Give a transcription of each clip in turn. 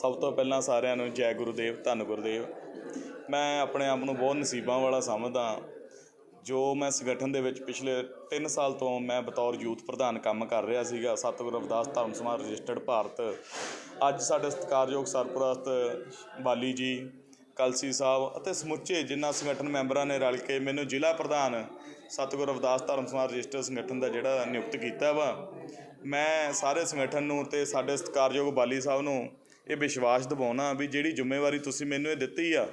ਸਭ ਤੋਂ ਪਹਿਲਾਂ ਸਾਰਿਆਂ ਨੂੰ ਜੈ ਗੁਰੂਦੇਵ, ਧੰਨ ਗੁਰੂਦੇਵ। ਮੈਂ ਆਪਣੇ ਆਪ ਨੂੰ ਬਹੁਤ ਨਸੀਬਾਂ ਵਾਲਾ ਸਮਝਦਾ ਜੋ ਮੈਂ ਸੰਗਠਨ ਦੇ ਵਿੱਚ ਪਿਛਲੇ 3 ਸਾਲ ਤੋਂ ਮੈਂ ਬਤੌਰ ਯੂਥ ਪ੍ਰਧਾਨ ਕੰਮ ਕਰ ਰਿਹਾ ਸੀਗਾ, ਸਤਿਗੁਰੂ ਰਵਿਦਾਸ ਧਰਮ ਸਮਾਜ ਰਜਿਸਟਰਡ ਭਾਰਤ। ਅੱਜ ਸਾਡੇ ਸਤਿਕਾਰਯੋਗ ਸਰਪ੍ਰਸਤ ਬਾਲੀ ਜੀ, ਕਲਸੀ ਸਾਹਿਬ ਅਤੇ ਸਮੁੱਚੇ ਜਿਨ੍ਹਾਂ ਸੰਗਠਨ ਮੈਂਬਰਾਂ ਨੇ ਰਲ ਕੇ ਮੈਨੂੰ ਜ਼ਿਲ੍ਹਾ ਪ੍ਰਧਾਨ ਸਤਿਗੁਰੂ ਰਵਿਦਾਸ ਧਰਮ ਸਮਾਜ ਰਜਿਸਟਰ ਸੰਗਠਨ ਦਾ ਜਿਹੜਾ ਨਿਯੁਕਤ ਕੀਤਾ ਵਾ। ਮੈਂ ਸਾਰੇ ਸੰਗਠਨ ਨੂੰ ਤੇ ਸਾਡੇ ਸਤਿਕਾਰਯੋਗ ਬਾਲੀ ਸਾਹਿਬ ਨੂੰ ਇਹ ਵਿਸ਼ਵਾਸ ਦਿਵਾਉਣਾ ਵੀ ਜਿਹੜੀ ਜ਼ਿੰਮੇਵਾਰੀ ਤੁਸੀਂ ਮੈਨੂੰ ਇਹ ਦਿੱਤੀ ਆ,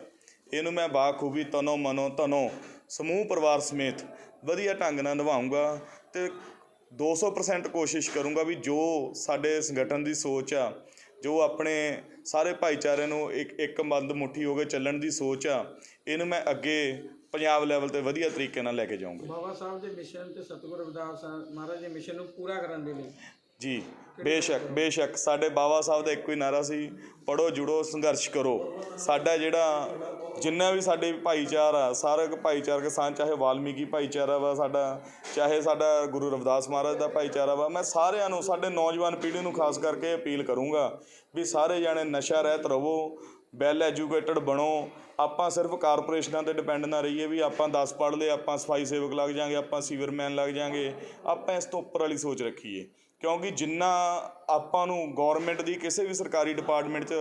ਇਹਨੂੰ ਮੈਂ ਬਾਖੂਬੀ ਤਨੋ ਮਨੋ ਧਨੋ, ਸਮੂਹ ਪਰਿਵਾਰ ਸਮੇਤ ਵਧੀਆ ਢੰਗ ਨਾਲ ਨਿਭਾਉਂਗਾ ਤੇ 200% ਕੋਸ਼ਿਸ਼ ਕਰੂੰਗਾ ਵੀ ਜੋ ਸਾਡੇ ਸੰਗਠਨ ਦੀ ਸੋਚ ਆ, ਜੋ ਆਪਣੇ ਸਾਰੇ ਭਾਈਚਾਰੇ ਨੂੰ ਇੱਕ ਇੱਕ ਬੰਦ ਮੁੱਠੀ ਹੋ ਕੇ ਚੱਲਣ ਦੀ ਸੋਚ ਆ, ਇਹਨੂੰ ਮੈਂ ਅੱਗੇ ਪੰਜਾਬ ਲੈਵਲ ਤੇ ਵਧੀਆ ਤਰੀਕੇ ਨਾਲ ਲੈ ਕੇ ਜਾਊਂਗਾ। ਬਾਬਾ ਸਾਹਿਬ ਦੇ ਮਿਸ਼ਨ ਤੇ ਸਤਿਗੁਰੂ ਰਵਿਦਾਸ ਸਾਹਿਬ ਮਹਾਰਾਜ ਦੇ ਮਿਸ਼ਨ ਨੂੰ ਪੂਰਾ ਕਰਨ ਦੇ ਲਈ। ਜੀ, ਬੇਸ਼ੱਕ ਬੇਸ਼ੱਕ। ਸਾਡੇ ਬਾਬਾ ਸਾਹਿਬ ਦਾ ਇੱਕੋ ਹੀ ਨਾਰਾ ਸੀ ਪੜੋ ਜੁੜੋ, ਸੰਘਰਸ਼ ਕਰੋ। ਸਾਡਾ ਜਿਹੜਾ ਜਿੰਨਾ ਵੀ ਸਾਡੇ ਭਾਈਚਾਰਾ ਸਾਰਾ ਕੁ ਭਾਈਚਾਰਕ ਸਾਂ ਚਾਹੇ ਵਾਲਮੀਕੀ ਭਾਈਚਾਰਾ ਵਾ ਸਾਡਾ, ਚਾਹੇ ਸਾਡਾ ਗੁਰੂ ਰਵਿਦਾਸ ਮਹਾਰਾਜ ਦਾ ਭਾਈਚਾਰਾ ਵਾ, ਮੈਂ ਸਾਰਿਆਂ ਨੂੰ, ਸਾਡੇ ਨੌਜਵਾਨ ਪੀੜ੍ਹੀ ਨੂੰ ਖਾਸ ਕਰਕੇ ਅਪੀਲ ਕਰੂੰਗਾ ਵੀ ਸਾਰੇ ਜਾਣੇ ਨਸ਼ਾ ਰਹਿਤ ਰਹੋ, ਵੈਲ ਐਜੂਕੇਟਡ ਬਣੋ। ਆਪਾਂ ਸਿਰਫ ਕਾਰਪੋਰੇਸ਼ਨਾਂ ਤੇ ਡਿਪੈਂਡ ਨਾ ਰਹੀਏ ਵੀ ਆਪਾਂ 10 ਪੜ੍ਹ ਲਏ, ਆਪਾਂ ਸਫ਼ਾਈ ਸੇਵਕ ਲੱਗ ਜਾਾਂਗੇ, ਆਪਾਂ ਸੀਵਰਮੈਨ ਲੱਗ ਜਾਾਂਗੇ, ਆਪਾਂ ਇਸ ਤੋਂ ਉੱਪਰ ਵਾਲੀ ਸੋਚ ਰੱਖੀਏ। ਕਿਉਂਕਿ ਜਿੰਨਾ ਆਪਾਂ ਨੂੰ ਗਵਰਨਮੈਂਟ ਦੀ ਕਿਸੇ ਵੀ ਸਰਕਾਰੀ ਡਿਪਾਰਟਮੈਂਟ 'ਚ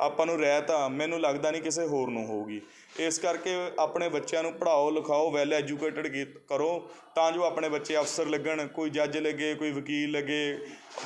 ਆਪਾਂ ਨੂੰ ਰਹਿਤ ਆ ਮੈਨੂੰ ਲੱਗਦਾ ਨਹੀਂ ਕਿਸੇ ਹੋਰ ਨੂੰ ਹੋਊਗੀ। ਇਸ ਕਰਕੇ ਆਪਣੇ ਬੱਚਿਆਂ ਨੂੰ ਪੜ੍ਹਾਓ, ਲਿਖਾਓ ਵੈਲ ਐਜੂਕੇਟਡ ਕਰੋ ਤਾਂ ਜੋ ਆਪਣੇ ਬੱਚੇ ਅਫਸਰ ਲੱਗਣ, ਕੋਈ ਜੱਜ ਲੱਗੇ, ਕੋਈ ਵਕੀਲ ਲੱਗੇ।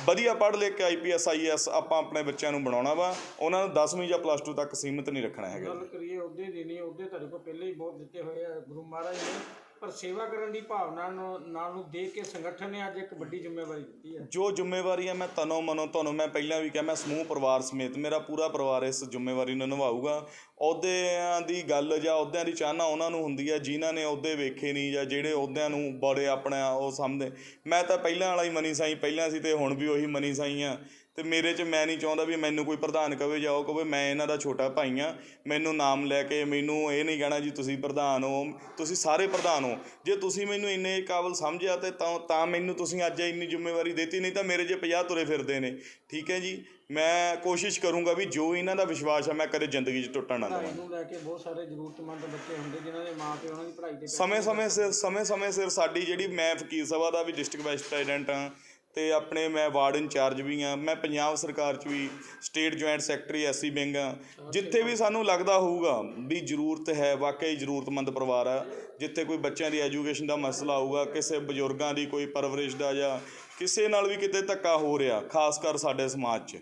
ਵਧੀਆ ਪੜ੍ਹ ਲਿਖ ਕੇ ਆਈਪੀਐਸ ਆਈਐਸ ਆਪਾਂ ਆਪਣੇ ਬੱਚਿਆਂ ਨੂੰ ਬਣਾਉਣਾ ਵਾ। ਉਹਨਾਂ ਨੂੰ 10ਵੀਂ ਜਾਂ ਪਲੱਸ 2 ਤੱਕ ਸੀਮਿਤ ਨਹੀਂ ਰੱਖਣਾ ਹੈਗਾ ਗੱਲ ਕਰੀਏ, ਉਹਦੇ ਦੀ ਉਹਦੇ ਤੁਹਾਡੇ ਕੋਲ ਪਹਿਲੇ ਹੀ ਬਹੁਤ ਦਿੱਤੇ ਹੋਏ ਆ, ਗੁਰੂ ਮਹਾਰਾਜ ਨੇ। ਪਰ ਸੇਵਾ ਕਰਨ ਦੀ ਭਾਵਨਾ ਨੂੰ, ਨਾਲ ਨੂੰ ਦੇਖ ਕੇ ਸੰਗਠਨ ਨੇ ਅੱਜ ਇੱਕ ਵੱਡੀ ਜ਼ਿੰਮੇਵਾਰੀ ਦਿੱਤੀ ਹੈ। ਜੋ ਜ਼ਿੰਮੇਵਾਰੀ ਹੈ, ਮੈਂ ਤਨੋ ਮਨੋ ਤੁਹਾਨੂੰ, ਮੈਂ ਪਹਿਲਾਂ ਵੀ ਕਿਹਾ, ਮੈਂ ਸਮੂਹ ਪਰਿਵਾਰ ਸਮੇਤ, ਮੇਰਾ ਪੂਰਾ ਪਰਿਵਾਰ ਇਸ ਜ਼ਿੰਮੇਵਾਰੀ ਨੂੰ ਨਿਭਾਊਗਾ। ਅਹੁਦਿਆਂ ਦੀ ਗੱਲ ਜਾਂ ਅਹੁਦਿਆਂ ਦੀ ਚਾਹਨਾ ਉਹਨਾਂ ਨੂੰ ਹੁੰਦੀ ਹੈ, ਜਿਨ੍ਹਾਂ ਨੇ ਅਹੁਦੇ ਵੇਖੇ ਨਹੀਂ ਜਾਂ ਜਿਹੜੇ ਅਹੁਦਿਆਂ ਨੂੰ ਬੜੇ ਆਪਣਾ ਉਹ ਸਮਝਦੇ। ਮੈਂ ਤਾਂ ਪਹਿਲਾਂ ਵਾਲਾ ਹੀ ਮਨੀ ਸਾਈ ਪਹਿਲਾਂ ਸੀ ਤੇ ਹੁਣ ਵੀ ਉਹੀ ਮਨੀ ਸਾਈ ਆ ਤੇ ਮੇਰੇ 'ਚ ਮੈਂ ਨਹੀਂ ਚਾਹੁੰਦਾ ਵੀ ਮੈਨੂੰ ਕੋਈ ਪ੍ਰਧਾਨ ਕਵੇ ਜਾਂ ਉਹ ਕਵੇ ਮੈਂ ਇਹਨਾਂ ਦਾ ਛੋਟਾ ਭਾਈ ਆ ਮੈਨੂੰ ਨਾਮ ਲੈ ਕੇ ਮੈਨੂੰ ਇਹ ਨਹੀਂ ਕਹਿਣਾ ਜੀ ਤੁਸੀਂ ਪ੍ਰਧਾਨ ਹੋ ਤੁਸੀਂ ਸਾਰੇ ਪ੍ਰਧਾਨ ਹੋ। ਜੇ ਤੁਸੀਂ ਮੈਨੂੰ ਇੰਨੇ ਕਾਬਲ ਸਮਝਿਆ ਤੇ ਤਾਂ ਤਾਂ ਮੈਨੂੰ ਤੁਸੀਂ ਅੱਜ ਇੰਨੀ ਜ਼ਿੰਮੇਵਾਰੀ ਦਿੱਤੀ ਨਹੀਂ ਤਾਂ ਮੇਰੇ ਜੇ 50 ਤੁਰੇ ਫਿਰਦੇ ਨੇ। ਠੀਕ ਹੈ ਜੀ? ਮੈਂ ਕੋਸ਼ਿਸ਼ ਕਰੂੰਗਾ ਵੀ ਜੋ ਇਹਨਾਂ ਦਾ ਵਿਸ਼ਵਾਸ ਹੈ ਮੈਂ ਕਦੇ ਜ਼ਿੰਦਗੀ 'ਚ ਟੁੱਟਣ ਨਾ ਦੇਵਾਂ। ਪੜ੍ਹਾਈ ਨੂੰ ਲੈ ਕੇ ਬਹੁਤ ਸਾਰੇ ਜ਼ਰੂਰਤਮੰਦ ਬੱਚੇ ਹੁੰਦੇ ਜਿਨ੍ਹਾਂ ਦੇ ਮਾਪੇ ਉਹਨਾਂ ਦੀ ਪੜ੍ਹਾਈ ਤੇ ਸਮੇਂ ਸਮੇਂ ਸਿਰ ਸਮੇਂ ਸਮੇਂ ਸਿਰ ਸਾਡੀ ਜਿਹੜੀ ਮੈਂ ਫਕੀਰ ਸਭਾ ਦਾ ਵੀ ਡਿਸਟ੍ਰਿਕਟ ਵਾਈਸ ਪ੍ਰੈਜ਼ੀਡੈਂਟ ਹਾਂ ਅਤੇ ਆਪਣੇ ਮੈਂ ਵਾਰਡ ਇੰਚਾਰਜ ਵੀ ਹਾਂ, ਮੈਂ ਪੰਜਾਬ ਸਰਕਾਰ 'ਚ ਵੀ state joint secretary SC wing ਹਾਂ। ਜਿੱਥੇ ਵੀ ਸਾਨੂੰ ਲੱਗਦਾ ਹੋਊਗਾ ਵੀ ਜ਼ਰੂਰਤ ਹੈ, ਵਾਕਈ ਜ਼ਰੂਰਤਮੰਦ ਪਰਿਵਾਰ ਆ, ਜਿੱਥੇ ਕੋਈ ਬੱਚਿਆਂ ਦੀ ਐਜੂਕੇਸ਼ਨ ਦਾ ਮਸਲਾ ਹੋਊਗਾ, ਕਿਸੇ ਬਜ਼ੁਰਗਾਂ ਦੀ ਕੋਈ ਪਰਵਰਿਸ਼ ਦਾ ਜਾਂ ਕਿਸੇ ਨਾਲ ਵੀ ਕਿਤੇ ਧੱਕਾ ਹੋ ਰਿਹਾ, ਖਾਸ ਕਰ ਸਾਡੇ ਸਮਾਜ 'ਚ,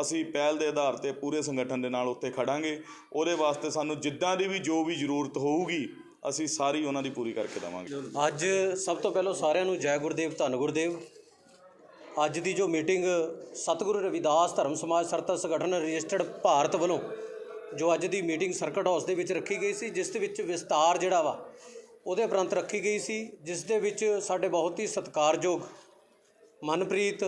ਅਸੀਂ ਪਹਿਲ ਦੇ ਆਧਾਰ ਤੇ ਪੂਰੇ ਸੰਗਠਨ ਦੇ ਨਾਲ ਉੱਥੇ ਖੜਾਂਗੇ। ਉਹਦੇ ਵਾਸਤੇ ਸਾਨੂੰ ਜਿੱਦਾਂ ਦੀ ਵੀ ਜੋ ਵੀ ਜ਼ਰੂਰਤ ਹੋਊਗੀ, ਅਸੀਂ ਸਾਰੀ ਉਹਨਾਂ ਦੀ ਪੂਰੀ ਕਰਕੇ ਦੇਵਾਂਗੇ। ਅੱਜ ਸਭ ਤੋਂ ਪਹਿਲਾਂ ਸਾਰਿਆਂ ਨੂੰ ਜੈ ਗੁਰਦੇਵ, ਧੰਨ ਗੁਰਦੇਵ। ਅੱਜ ਦੀ ਜੋ ਮੀਟਿੰਗ ਸਤਿਗੁਰੂ ਰਵਿਦਾਸ ਧਰਮ ਸਮਾਜ ਸਰਤਾ ਸੰਗਠਨ ਰਜਿਸਟਰਡ ਭਾਰਤ ਵੱਲੋਂ ਜੋ ਅੱਜ ਦੀ ਮੀਟਿੰਗ ਸਰਕਟ ਹਾਊਸ ਦੇ ਵਿੱਚ ਰੱਖੀ ਗਈ ਸੀ, ਜਿਸ ਦੇ ਵਿੱਚ ਵਿਸਤਾਰ ਜਿਹੜਾ ਵਾ, ਉਹਦੇ ਉਪਰੰਤ ਰੱਖੀ ਗਈ ਸੀ, ਜਿਸ ਦੇ ਵਿੱਚ ਸਾਡੇ ਬਹੁਤ ਹੀ ਸਤਿਕਾਰਯੋਗ ਮਨਪ੍ਰੀਤ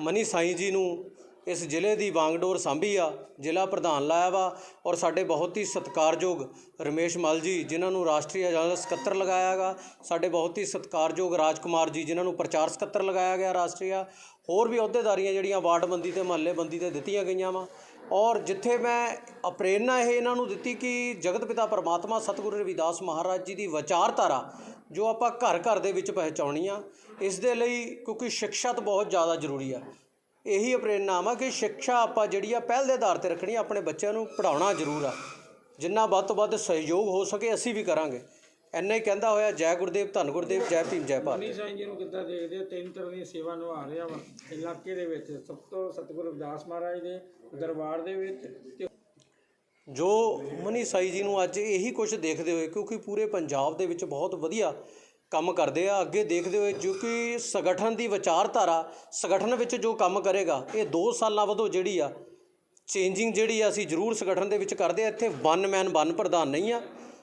ਮਨੀ ਸਾਈ ਜੀ ਨੂੰ ਇਸ ਜ਼ਿਲ੍ਹੇ ਦੀ ਵਾਂਗਡੋਰ ਸਾਂਭੀ ਆ, ਜ਼ਿਲ੍ਹਾ ਪ੍ਰਧਾਨ ਲਾਇਆ ਵਾ ਔਰ ਸਾਡੇ ਬਹੁਤ ਹੀ ਸਤਿਕਾਰਯੋਗ ਰਮੇਸ਼ ਮਲ ਜੀ, ਜਿਨ੍ਹਾਂ ਨੂੰ ਰਾਸ਼ਟਰੀ ਜਨਰਲ ਸਕੱਤਰ ਲਗਾਇਆ ਗਾ ਸਾਡੇ ਬਹੁਤ ਹੀ ਸਤਿਕਾਰਯੋਗ ਰਾਜਕੁਮਾਰ ਜੀ, ਜਿਨ੍ਹਾਂ ਨੂੰ ਪ੍ਰਚਾਰ ਸਕੱਤਰ ਲਗਾਇਆ ਗਿਆ ਰਾਸ਼ਟਰੀਆ ਹੋਰ ਵੀ ਅਹੁਦੇਦਾਰੀਆਂ ਜਿਹੜੀਆਂ ਵਾਰਡਬੰਦੀ ਤੇ ਮਹੱਲੇਬੰਦੀ ਤੇ ਦਿੱਤੀਆਂ ਗਈਆਂ ਵਾ। ਔਰ ਜਿੱਥੇ ਮੈਂ ਅਪਰੇਰਨਾ ਇਹ ਇਹਨਾਂ ਨੂੰ ਦਿੱਤੀ ਕਿ ਜਗਤ ਪਿਤਾ ਪਰਮਾਤਮਾ ਸਤਿਗੁਰੂ ਰਵਿਦਾਸ ਮਹਾਰਾਜ ਜੀ ਦੀ ਵਿਚਾਰਧਾਰਾ, ਜੋ ਆਪਾਂ ਘਰ ਘਰ ਦੇ ਵਿੱਚ ਪਹੁੰਚਾਉਣੀ ਆ, ਇਸ ਦੇ ਲਈ ਕਿਉਂਕਿ ਸਿੱਖਿਆ ਤਾਂ ਬਹੁਤ ਜ਼ਿਆਦਾ ਜ਼ਰੂਰੀ ਆ। ਇਹੀ ਪ੍ਰੇਰਨਾ ਆ ਕਿ ਸਿੱਖਿਆ ਆਪਾਂ ਜਿਹੜੀ ਆ ਪਹਿਲ ਦੇ ਆਧਾਰ ਤੇ ਰੱਖਣੀ ਆ, ਆਪਣੇ ਬੱਚਿਆਂ ਨੂੰ ਪੜਾਉਣਾ ਜ਼ਰੂਰ ਆ। ਜਿੰਨਾ ਵੱਧ ਤੋਂ ਵੱਧ ਸਹਿਯੋਗ ਹੋ ਸਕੇ ਅਸੀਂ ਵੀ ਕਰਾਂਗੇ। ਐਨਾ ਹੀ ਕਹਿੰਦਾ ਹੋਇਆ ਜੈ ਗੁਰਦੇਵ ਧੰਨ ਗੁਰਦੇਵ ਜੈ ਭੀਮ ਜੈ ਭਾਰਤ। ਮਨੀ ਸਾਈਂ ਜੀ ਨੂੰ ਕਿੱਦਾਂ ਦੇਖਦੇ ਹੋ? ਤਿੰਨ ਤਰ੍ਹਾਂ ਦੀ ਸੇਵਾ ਨਿਭਾ ਰਿਹਾ ਵਾ। ਇਲਾਕੇ ਦੇ ਵਿੱਚ ਸਭ ਤੋਂ ਸਤਿਗੁਰੂ ਰਵਿਦਾਸ ਮਹਾਰਾਜ ਦੇ ਦਰਬਾਰ ਦੇ ਵਿੱਚ ਜੋ ਮਨੀ ਸਾਈ ਜੀ ਨੂੰ ਅੱਜ ਇਹੀ ਕੁਝ ਦੇਖਦੇ ਹੋਏ ਕਿਉਂਕਿ ਪੂਰੇ ਪੰਜਾਬ ਦੇ ਵਿੱਚ ਬਹੁਤ ਵਧੀਆ ਕੰਮ ਕਰਦੇ ਆ, ਅੱਗੇ ਦੇਖਦੇ ਹੋਏ ਜੋ ਕਿ ਸੰਗਠਨ ਦੀ ਵਿਚਾਰਧਾਰਾ ਸੰਗਠਨ ਵਿੱਚ ਜੋ ਕੰਮ ਕਰੇਗਾ, ਇਹ 2 ਸਾਲਾਂ ਵਧੋ ਜਿਹੜੀ ਆ ਚੇਂਜਿੰਗ ਜਿਹੜੀ ਆ ਅਸੀਂ ਜ਼ਰੂਰ ਸੰਗਠਨ ਦੇ ਵਿੱਚ ਕਰਦੇ ਆ, ਇੱਥੇ ਵਨ ਮੈਨ ਵਨ ਪ੍ਰਧਾਨ ਨਹੀਂ ਆ,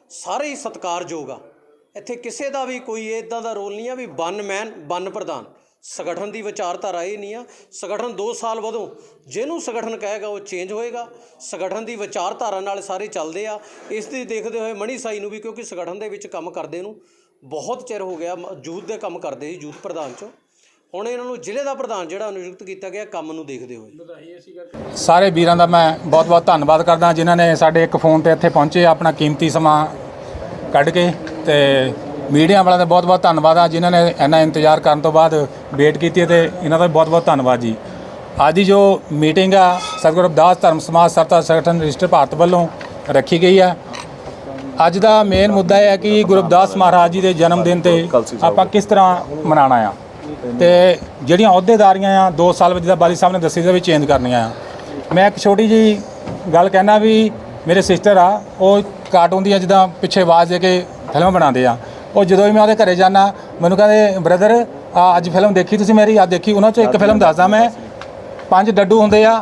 ਸਾਰੇ ਹੀ ਸਤਿਕਾਰਯੋਗ ਆ। ਇੱਥੇ ਕਿਸੇ ਦਾ ਵੀ ਕੋਈ ਇਦਾਂ ਦਾ ਰੋਲ ਨਹੀਂ ਆ ਵੀ ਵਨ ਮੈਨ ਵਨ ਪ੍ਰਧਾਨ। ਸੰਗਠਨ ਦੀ ਵਿਚਾਰਧਾਰਾ ਇਹ ਨਹੀਂ ਆ, ਸੰਗਠਨ 2 ਸਾਲ ਵਧੋਂ, ਜਿਹਨੂੰ ਸੰਗਠਨ ਕਹੇਗਾ ਉਹ ਚੇਂਜ ਹੋਏਗਾ। ਸੰਗਠਨ ਦੀ ਵਿਚਾਰਧਾਰਾ ਨਾਲ ਸਾਰੇ ਚੱਲਦੇ ਆ, ਇਸ ਦੀ ਦੇਖਦੇ ਹੋਏ ਮਣੀ ਸਾਈ ਨੂੰ ਵੀ ਕਿਉਂਕਿ ਸੰਗਠਨ ਦੇ ਵਿੱਚ ਕੰਮ ਕਰਦੇ ਨੂੰ ਬਹੁਤ ਚਿਰ ਹੋ ਗਿਆ ਯੂਥ ਦੇ ਕੰਮ ਕਰਦੇ ਸੀ ਯੂਥ ਪ੍ਰਧਾਨ ਚ। ਹੁਣ ਇਹਨਾਂ ਨੂੰ ਜ਼ਿਲ੍ਹੇ ਦਾ ਪ੍ਰਧਾਨ ਜਿਹੜਾ ਨਿਯੁਕਤ ਕੀਤਾ ਗਿਆ, ਕੰਮ ਨੂੰ ਦੇਖਦੇ ਹੋਏ। ਸਾਰੇ ਵੀਰਾਂ ਦਾ ਮੈਂ ਬਹੁਤ-ਬਹੁਤ ਧੰਨਵਾਦ ਕਰਦਾ, ਜਿਨ੍ਹਾਂ ਨੇ ਸਾਡੇ ਇੱਕ ਫੋਨ ਤੇ ਇੱਥੇ ਪਹੁੰਚੇ, ਆਪਣਾ ਕੀਮਤੀ ਸਮਾਂ ਕੱਢ ਕੇ ਤੇ ਮੀਡੀਆ ਵਾਲਿਆਂ ਦਾ ਬਹੁਤ-ਬਹੁਤ ਧੰਨਵਾਦ ਆ, ਜਿਨ੍ਹਾਂ ਨੇ ਇੰਨਾ ਇੰਤਜ਼ਾਰ ਕਰਨ ਤੋਂ ਬਾਅਦ ਵੇਟ ਕੀਤੀ ਹੈ ਤੇ ਇਹਨਾਂ ਦਾ ਬਹੁਤ-ਬਹੁਤ ਧੰਨਵਾਦ ਜੀ। ਅੱਜ ਦੀ ਜੋ ਮੀਟਿੰਗ ਆ, ਸਤਿਗੁਰੂ ਰਵਿਦਾਸ ਧਰਮ ਸਮਾਜ ਸਰਤਾ ਸੰਗਠਨ ਰਜਿਸਟਰ ਭਾਰਤ ਵੱਲੋਂ ਰੱਖੀ ਗਈ ਆ ਅੱਜ ਦਾ ਮੇਨ ਮੁੱਦਾ ਇਹ ਹੈ ਕਿ ਗੁਰੂ ਰਵਿਦਾਸ ਮਹਾਰਾਜ ਜੀ ਦੇ ਜਨਮ ਦਿਨ ਤੇ ਆਪਾਂ ਕਿਸ ਤਰ੍ਹਾਂ ਮਨਾਉਣਾ ਆ। ਤੇ ਜਿਹੜੀਆਂ ਅਹੁਦੇਦਾਰੀਆਂ ਆ 2 ਸਾਲ ਵਿੱਚ ਦਾ ਬਾਲੀ ਸਾਹਿਬ ਨੇ ਦੱਸੀ ਸੀ ਵੀ ਚੇਂਜ ਕਰਨੀਆਂ ਆ। ਮੈਂ ਇੱਕ ਛੋਟੀ ਜੀ ਗੱਲ ਕਹਿਣਾ ਵੀ ਮੇਰੇ ਸਿਸਟਰ ਆ ਉਹ ਕਾਰਟੂਨ ਦੀਆਂ ਜਿੱਦਾਂ ਪਿੱਛੇ ਆਵਾਜ਼ ਦੇ ਕੇ ਫਿਲਮ ਬਣਾਉਂਦੇ ਆ। ਉਹ ਜਦੋਂ ਵੀ ਮੈਂ ਉਹਦੇ ਘਰੇ ਜਾਣਾ ਮੈਨੂੰ ਕਹਿੰਦੇ ਬ੍ਰਦਰ ਆ ਅੱਜ ਫਿਲਮ ਦੇਖੀ ਤੁਸੀਂ ਮੇਰੀ? ਅੱਜ ਦੇਖੀ ਉਹਨਾਂ ਚੋਂ ਇੱਕ ਫਿਲਮ ਦੱਸਦਾ ਮੈਂ। ਪੰਜ ਡੱਡੂ ਹੁੰਦੇ ਆ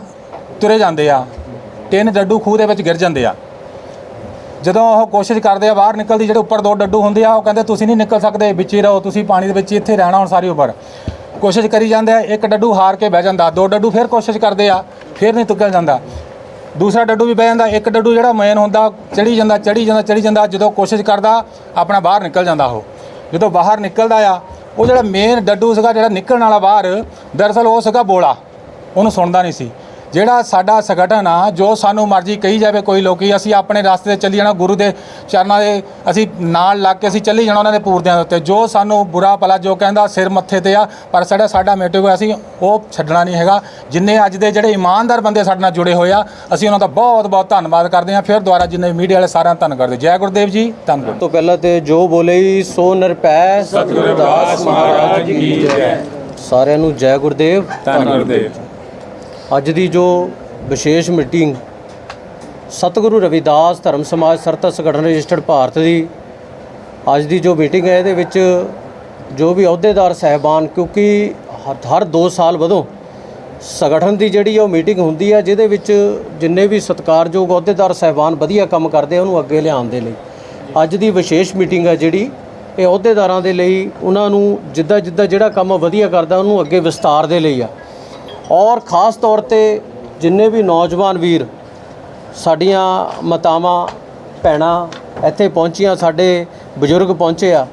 ਤੁਰੇ ਜਾਂਦੇ ਆ। ਤਿੰਨ ਡੱਡੂ ਖੂਹ ਦੇ ਵਿੱਚ ਗਿਰ ਜਾਂਦੇ ਆ। ਜਦੋਂ ਉਹ ਕੋਸ਼ਿਸ਼ ਕਰਦੇ ਆ ਬਾਹਰ ਨਿਕਲਦੀ, ਜਿਹੜੇ ਉੱਪਰ ਦੋ ਡੱਡੂ ਹੁੰਦੇ ਆ, ਉਹ ਕਹਿੰਦੇ, ਤੁਸੀਂ ਨਹੀਂ ਨਿਕਲ ਸਕਦੇ, ਵਿੱਚ ਹੀ ਰਹੋ, ਤੁਸੀਂ ਪਾਣੀ ਦੇ ਵਿੱਚ ਹੀ ਇੱਥੇ ਰਹਿਣਾ ਹੁਣ ਸਾਰੀ ਉਮਰ। ਕੋਸ਼ਿਸ਼ ਕਰੀ ਜਾਂਦੇ ਆ, ਇੱਕ ਡੱਡੂ ਹਾਰ ਕੇ ਬਹਿ ਜਾਂਦਾ, ਦੋ ਡੱਡੂ ਫਿਰ ਕੋਸ਼ਿਸ਼ ਕਰਦੇ ਆ, ਫਿਰ ਨਹੀਂ ਤੁੱਕਲ ਜਾਂਦਾ। ਦੂਸਰਾ ਡੱਡੂ ਵੀ ਬਹਿ ਜਾਂਦਾ, ਇੱਕ ਡੱਡੂ ਜਿਹੜਾ ਮੇਨ ਹੁੰਦਾ ਚੜੀ ਜਾਂਦਾ ਚੜੀ ਜਾਂਦਾ ਚੜੀ ਜਾਂਦਾ, ਜਦੋਂ ਕੋਸ਼ਿਸ਼ ਕਰਦਾ, ਆਪਣਾ ਬਾਹਰ ਨਿਕਲ ਜਾਂਦਾ ਉਹ। ਜਦੋਂ ਬਾਹਰ ਨਿਕਲਦਾ ਆ, ਉਹ ਜਿਹੜਾ ਮੇਨ ਡੱਡੂ ਸੀਗਾ, ਜਿਹੜਾ ਨਿਕਲਣ ਵਾਲਾ ਬਾਹਰ, ਦਰਅਸਲ ਉਹ ਸੀਗਾ ਬੋਲਾ, ਉਹਨੂੰ ਸੁਣਦਾ ਨਹੀਂ ਸੀ। ਜਿਹੜਾ ਸਾਡਾ ਸੰਗਠਨ ਆ ਜੋ ਸਾਨੂੰ ਮਰਜ਼ੀ ਕਹੀ ਜਾਵੇ ਕੋਈ ਲੋਕੀ ਅਸੀਂ ਆਪਣੇ ਰਸਤੇ ਤੇ ਚੱਲੀ ਜਾਣਾ ਗੁਰੂ ਦੇ ਚਰਨਾਂ ਦੇ ਅਸੀਂ ਨਾਲ ਲੱਗ ਕੇ ਅਸੀਂ ਚੱਲੀ ਜਾਣਾ ਉਹਨਾਂ ਦੇ ਪੂਰਦਿਆਂ ਦੇ ਉੱਤੇ। ਜੋ ਸਾਨੂੰ ਬੁਰਾ ਭਲਾ ਜੋ ਕਹਿੰਦਾ ਸਿਰ ਮੱਥੇ ਤੇ ਆ ਪਰ ਸਾਡਾ ਸਾਡਾ ਮੋਟਿਵ ਅਸੀਂ ਉਹ ਛੱਡਣਾ ਨਹੀਂ ਹੈਗਾ। ਜਿੰਨੇ ਅੱਜ ਦੇ ਜਿਹੜੇ ਇਮਾਨਦਾਰ ਬੰਦੇ ਸਾਡੇ ਨਾਲ ਜੁੜੇ ਹੋਏ ਆ ਅਸੀਂ ਉਹਨਾਂ ਦਾ ਬਹੁਤ ਬਹੁਤ ਧੰਨਵਾਦ ਕਰਦੇ ਹਾਂ। ਫਿਰ ਦੁਬਾਰਾ ਜਿੰਨੇ ਮੀਡੀਆ ਵਾਲੇ ਸਾਰਿਆਂ ਦਾ ਧੰਨ ਕਰਦੇ। ਜੈ ਗੁਰਦੇਵ ਜੀ ਧੰਨਵਾਦ ਤੋਂ ਪਹਿਲਾਂ ਤੇ ਜੋ ਬੋਲੇ ਸੋ ਨਿਰਪੈ ਸਤਿਗੁਰੂ ਰਵਿਦਾਸ ਮਹਾਰਾਜ ਕੀ ਜੈ। ਸਾਰਿਆਂ ਨੂੰ ਜੈ ਗੁਰਦੇਵ। ਧੰਨ ਗੁਰਦੇਵ। ਅੱਜ ਦੀ ਜੋ ਵਿਸ਼ੇਸ਼ ਮੀਟਿੰਗ ਸਤਿਗੁਰੂ ਰਵਿਦਾਸ ਧਰਮ ਸਮਾਜ ਸਰਤਾ ਸੰਗਠਨ ਰਜਿਸਟਰਡ ਭਾਰਤ ਦੀ ਅੱਜ ਦੀ ਜੋ ਮੀਟਿੰਗ ਹੈ, ਇਹਦੇ ਵਿੱਚ ਜੋ ਵੀ ਅਹੁਦੇਦਾਰ ਸਹਿਬਾਨ, ਕਿਉਂਕਿ ਹ- ਹਰ 2 ਸਾਲ ਵਧੋਂ ਸੰਗਠਨ ਦੀ ਜਿਹੜੀ ਉਹ ਮੀਟਿੰਗ ਹੁੰਦੀ ਹੈ ਜਿਹਦੇ ਵਿੱਚ ਜਿੰਨੇ ਵੀ ਸਤਿਕਾਰਯੋਗ ਅਹੁਦੇਦਾਰ ਸਹਿਬਾਨ ਵਧੀਆ ਕੰਮ ਕਰਦੇ ਆ, ਉਹਨੂੰ ਅੱਗੇ ਲਿਆਉਣ ਦੇ ਲਈ। ਅੱਜ ਦੀ ਵਿਸ਼ੇਸ਼ ਮੀਟਿੰਗ ਹੈ ਜਿਹੜੀ, ਇਹ ਅਹੁਦੇਦਾਰਾਂ ਦੇ ਲਈ, ਉਹਨਾਂ ਨੂੰ ਜਿੱਦਾਂ ਜਿੱਦਾਂ ਜਿਹੜਾ ਕੰਮ ਵਧੀਆ ਕਰਦਾ, ਉਹਨੂੰ ਅੱਗੇ ਵਿਸਤਾਰ ਦੇ ਲਈ ਆ। ਔਰ ਖਾਸ ਤੌਰ ਤੇ ਜਿੰਨੇ ਵੀ ਨੌਜਵਾਨ ਵੀਰ ਸਾਡੀਆਂ ਮਾਤਾਵਾਂ, ਭੈਣਾਂ ਇੱਥੇ ਪਹੁੰਚੀਆਂ, ਸਾਡੇ ਬਜ਼ੁਰਗ ਪਹੁੰਚੇ ਆ,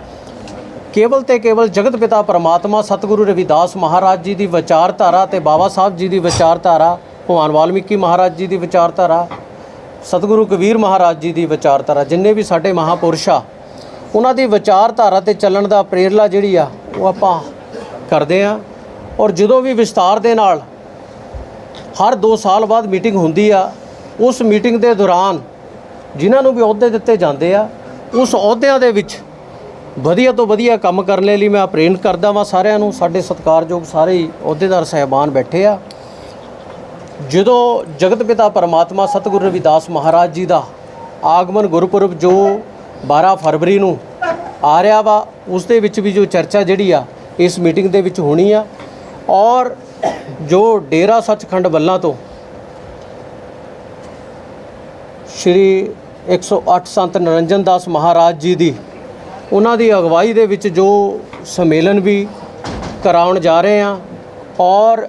ਕੇਵਲ ਤੇ ਕੇਵਲ ਜਗਤ ਪਿਤਾ ਪਰਮਾਤਮਾ, ਸਤਿਗੁਰੂ ਰਵਿਦਾਸ ਮਹਾਰਾਜ ਜੀ ਦੀ ਵਿਚਾਰਧਾਰਾ ਤੇ ਬਾਬਾ ਸਾਹਿਬ ਜੀ ਦੀ ਵਿਚਾਰਧਾਰਾ, ਭਗਵਾਨ ਵਾਲਮੀਕੀ ਮਹਾਰਾਜ ਜੀ ਦੀ ਵਿਚਾਰਧਾਰਾ, ਸਤਿਗੁਰੂ ਕਬੀਰ ਮਹਾਰਾਜ ਜੀ ਦੀ ਵਿਚਾਰਧਾਰਾ, ਜਿੰਨੇ ਵੀ ਸਾਡੇ ਮਹਾਪੁਰਸ਼ ਆ, ਉਹਨਾਂ ਦੀ ਵਿਚਾਰਧਾਰਾ ਤੇ ਚੱਲਣ ਦਾ ਪ੍ਰੇਰਲਾ ਜਿਹੜੀ ਆ, ਉਹ ਆਪਾਂ ਕਰਦੇ ਆ। ਔਰ ਜਦੋਂ ਵੀ ਵਿਸਤਾਰ ਦੇ ਨਾਲ ਹਰ 2 ਸਾਲ ਬਾਅਦ ਮੀਟਿੰਗ ਹੁੰਦੀ ਆ, ਉਸ ਮੀਟਿੰਗ ਦੇ ਦੌਰਾਨ ਜਿਨ੍ਹਾਂ ਨੂੰ ਵੀ ਅਹੁਦੇ ਦਿੱਤੇ ਜਾਂਦੇ ਆ, ਉਸ ਅਹੁਦਿਆਂ ਦੇ ਵਿੱਚ ਵਧੀਆ ਤੋਂ ਵਧੀਆ ਕੰਮ ਕਰਨ ਲਈ ਮੈਂ ਪ੍ਰੇਰਿਤ ਕਰਦਾ ਵਾਂ ਸਾਰਿਆਂ ਨੂੰ, ਸਾਡੇ ਸਤਿਕਾਰਯੋਗ ਸਾਰੇ ਹੀ ਅਹੁਦੇਦਾਰ ਸਹਿਬਾਨ ਬੈਠੇ ਆ। ਜਦੋਂ ਜਗਤ ਪਿਤਾ ਪਰਮਾਤਮਾ ਸਤਿਗੁਰੂ ਰਵਿਦਾਸ ਮਹਾਰਾਜ ਜੀ ਦਾ ਆਗਮਨ ਗੁਰਪੁਰਬ ਜੋ 12 ਫਰਵਰੀ ਨੂੰ ਆ ਰਿਹਾ ਵਾ, ਉਸ ਦੇ ਵਿੱਚ ਵੀ ਜੋ ਚਰਚਾ ਜਿਹੜੀ ਆ, ਇਸ ਮੀਟਿੰਗ ਦੇ ਵਿੱਚ ਹੋਣੀ ਆ। ਔਰ ਜੋ ਡੇਰਾ ਸੱਚਖੰਡ ਵੱਲਾਂ ਤੋਂ ਸ਼੍ਰੀ 108 ਸੰਤ ਨਰਿੰਜਨ ਦਾਸ ਮਹਾਰਾਜ ਜੀ ਦੀ, ਉਹਨਾਂ ਦੀ ਅਗਵਾਈ ਦੇ ਵਿੱਚ ਜੋ ਸੰਮੇਲਨ ਵੀ ਕਰਾਉਣ ਜਾ ਰਹੇ ਆ ਔਰ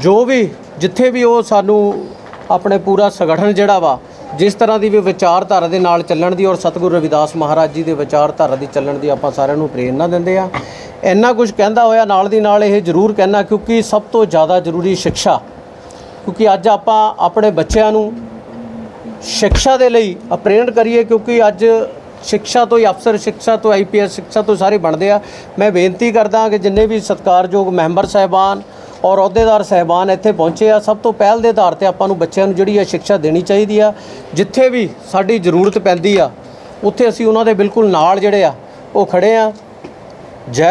ਜੋ ਵੀ ਜਿੱਥੇ ਵੀ ਉਹ ਸਾਨੂੰ ਆਪਣੇ ਪੂਰਾ ਸੰਗਠਨ ਜਿਹੜਾ ਵਾ ਜਿਸ ਤਰ੍ਹਾਂ ਦੀ ਵੀ ਵਿਚਾਰਧਾਰਾ ਦੇ ਨਾਲ ਚੱਲਣ ਦੀ ਔਰ ਸਤਿਗੁਰੂ ਰਵਿਦਾਸ ਮਹਾਰਾਜ ਜੀ ਦੇ ਵਿਚਾਰਧਾਰਾ ਦੀ ਚੱਲਣ ਦੀ ਆਪਾਂ ਸਾਰਿਆਂ ਨੂੰ ਪ੍ਰੇਰਣਾ ਦਿੰਦੇ ਆ। ਇੰਨਾ ਕੁਝ ਕਹਿੰਦਾ ਹੋਇਆ ਨਾਲ ਦੀ ਨਾਲ ਇਹ ਜ਼ਰੂਰ ਕਹਿਣਾ ਕਿਉਂਕਿ ਸਭ ਤੋਂ ਜ਼ਿਆਦਾ ਜ਼ਰੂਰੀ ਸਿੱਖਿਆ, ਕਿਉਂਕਿ ਅੱਜ ਆਪਾਂ ਆਪਣੇ ਬੱਚਿਆਂ ਨੂੰ ਸਿੱਖਿਆ ਦੇ ਲਈ ਅਪ੍ਰੇਰਣ ਕਰੀਏ ਕਿਉਂਕਿ ਅੱਜ ਸਿੱਖਿਆ ਤੋਂ ਹੀ ਅਫਸਰ, ਸਿੱਖਿਆ ਤੋਂ ਆਈਪੀਐਸ ਸਿੱਖਿਆ ਤੋਂ ਸਾਰੇ ਬਣਦੇ ਆ। ਮੈਂ ਬੇਨਤੀ ਕਰਦਾ ਕਿ ਜਿੰਨੇ ਵੀ ਸਤਿਕਾਰਯੋਗ ਮੈਂਬਰ, ਸਾਹਿਬਾਨ ਔਰ ਅਹੁਦੇਦਾਰ ਸਾਹਿਬਾਨ ਇੱਥੇ ਪਹੁੰਚੇ ਆ। ਸਭ ਤੋਂ ਪਹਿਲ ਦੇ ਆਧਾਰ ਤੇ ਆਪਾਂ ਨੂੰ ਬੱਚਿਆਂ ਨੂੰ ਜਿਹੜੀ ਆ ਸਿੱਖਿਆ ਦੇਣੀ ਚਾਹੀਦੀ ਆ। ਜਿੱਥੇ ਵੀ ਸਾਡੀ ਜ਼ਰੂਰਤ ਪੈਂਦੀ ਆ, ਉੱਥੇ ਅਸੀਂ ਉਹਨਾਂ ਦੇ ਬਿਲਕੁਲ ਨਾਲ ਜਿਹੜੇ ਆ, ਉਹ ਖੜੇ ਆ। ਜੈ ਗੁਰੂ